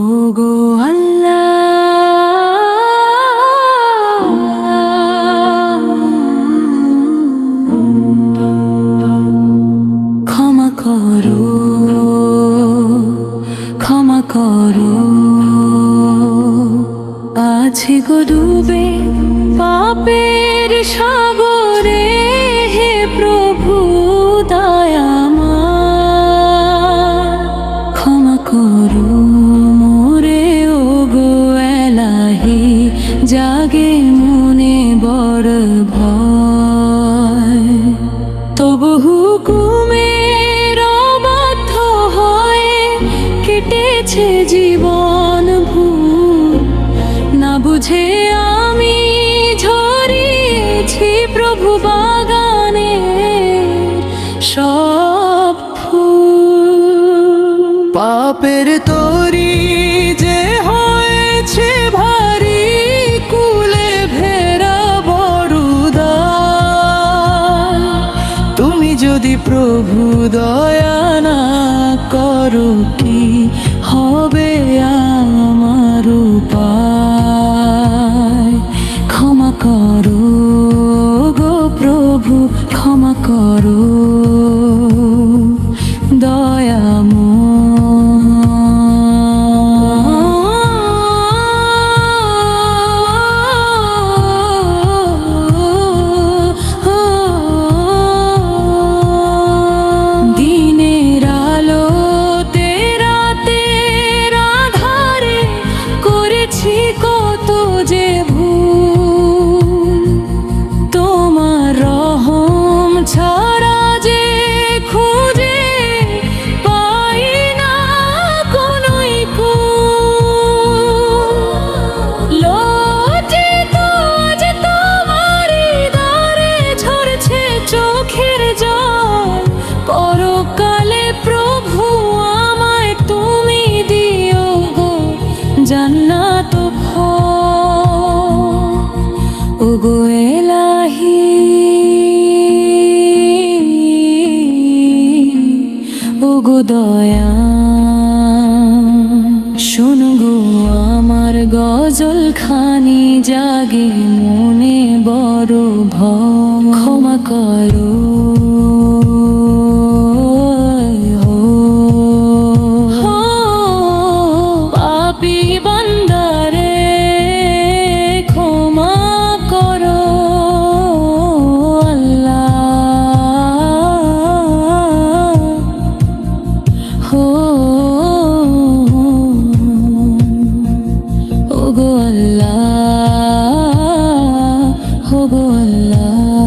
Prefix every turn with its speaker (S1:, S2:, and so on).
S1: ওগো আল্লাহ। ক্ষমা করো ক্ষমা করো। আছি গো ডুবে পাপের সাগরে হে প্রভু দয়াময় ভয়। তবু হুকুমের অবাধ্য হয়ে কেটেছে জীবন ভুল। না বুঝে আমি ঝরিয়েছি প্রভু বাগানে সব
S2: পাপের যদি প্রভু, দয়া না করো কি হবে আমার উপায়? ক্ষমা করো গো প্রভু, ক্ষমা করো। দয়া শুনগো গো আমার গজল খানি জাগে মনে বড় ভয়। ক্ষমা করো। love.